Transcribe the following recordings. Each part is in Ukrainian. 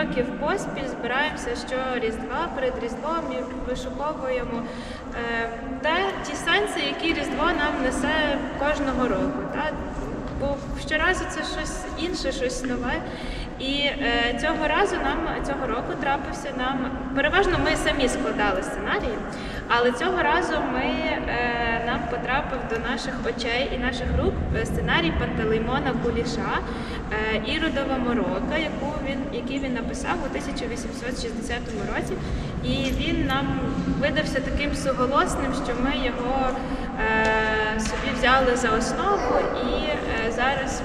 років поспіль збираємося що Різдва перед Різдвом і вишуковуємо е, те, ті сенси, які Різдво нам несе кожного року. Та? Бо щоразу це щось інше, щось нове. І е, цього разу нам цього року трапився нам переважно ми самі складали сценарії, але цього разу ми е, нам потрапив до наших очей і наших рук е, сценарій Пантелеймона Куліша е, Іродова Морока, яку він який він написав у 1860 році. І він нам видався таким суголосним, що ми його е, собі взяли за основу і е, зараз.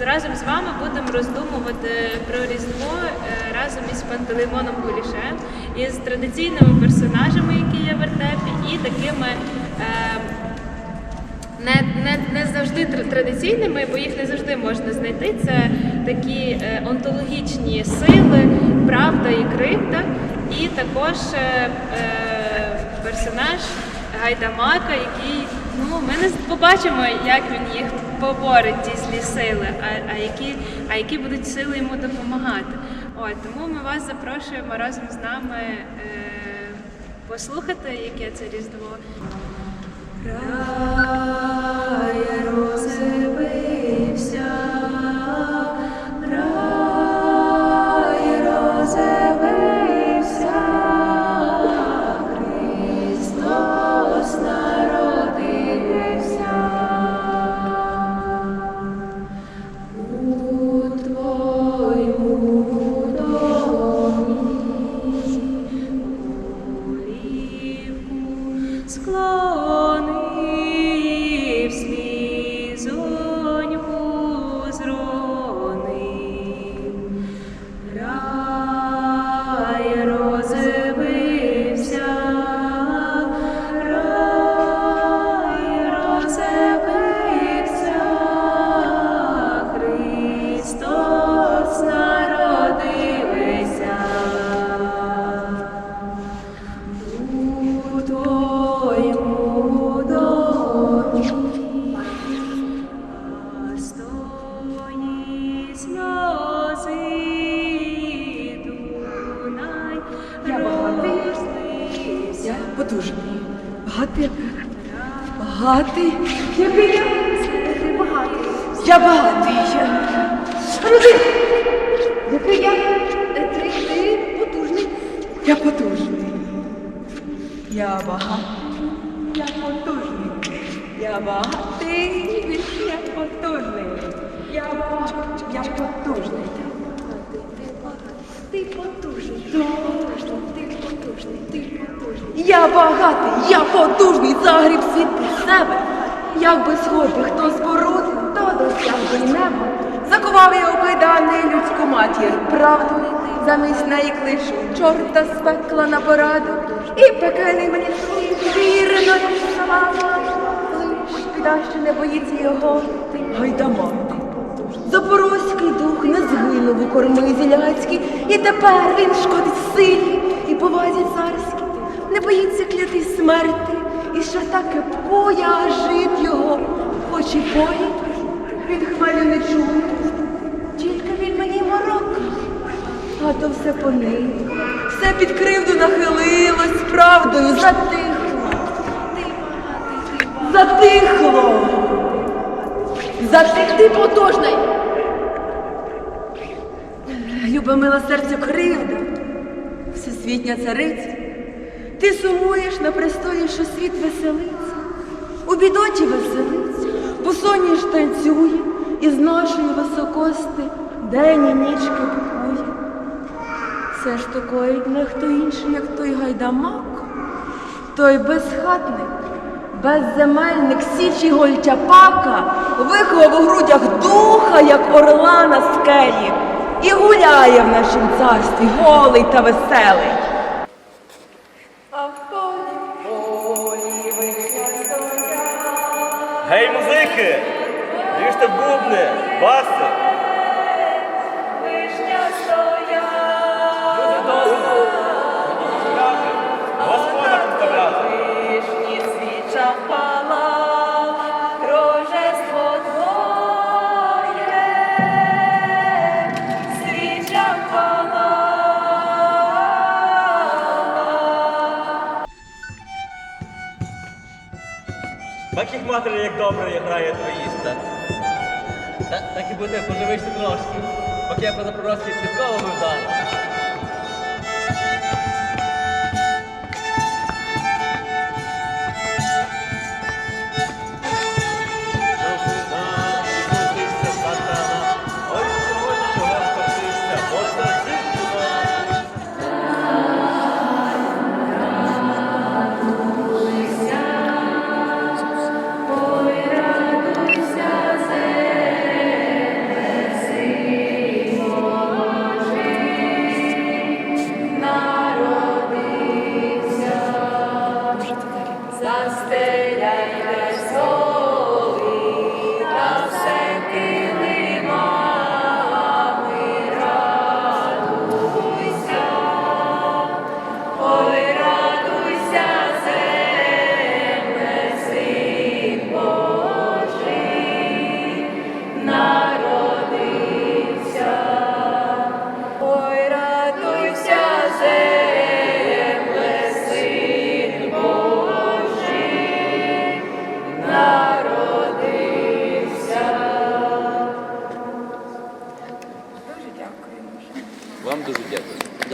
Разом з вами будемо роздумувати про Різдво е, разом із Пантелеймоном Кулішем, із традиційними персонажами, які є в вертепі, і такими е, не, не, не завжди тр- традиційними, бо їх не завжди можна знайти. Це такі онтологічні сили, правда і кривда, і також персонаж Гайдамака, який ну ми не побачимо, як він їх поборить ті злі сили, а, а які, а які будуть сили йому допомагати. От тому ми вас запрошуємо разом з нами е, послухати, яке це різдво. rozruch. Потужний. Багатий. Багатий. Який я? Ти багатий. Я багатий. Роди. Який я? Ти, ти потужний. Я потужний. Я багатий. Я потужний. Я багатий. Я потужний. Я багатий, я потужний, загріб світ під себе. Як би сходи, хто спорудив, то досяг би й небо. Закував я у кайдани людську матір правду, замість неї клишу чорта з пекла на пораду. І пекельний мені слід вірно сама. Лиш біда, що не боїться його, ти гайдамати. Запорозький дух не згинув у корми зіляцькій, і тепер він шкодить силі і повазі царській, не боїться клятий смерти, і ще так кепкує, а його, хоч і поїть, він хвалю не чує, тільки він мені морока, а то все по ним, все під кривду нахилилось, правдою затихло, затихло. Затих ти потужний. Любе мила серцю кривда, всесвітня цариця, ти сумуєш на престолі, що світ веселиться, у бідоті веселиться, бо соняш танцює, і з нашої високости день і ніч кипкує. Все ж такоїть не хто інший, як той гайдамак, той безхатник, безземельник січі гольчапака виховав у грудях духа, як орла на скелі, і гуляє в нашім царстві голий та веселий. Гей, музики! Ріжте бубни, баси! Так як добре грає твоїста. Так, і буде, поживишся трошки, поки я позапроростки підковами вдарив.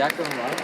Вам дуже дякую. Дякую вам.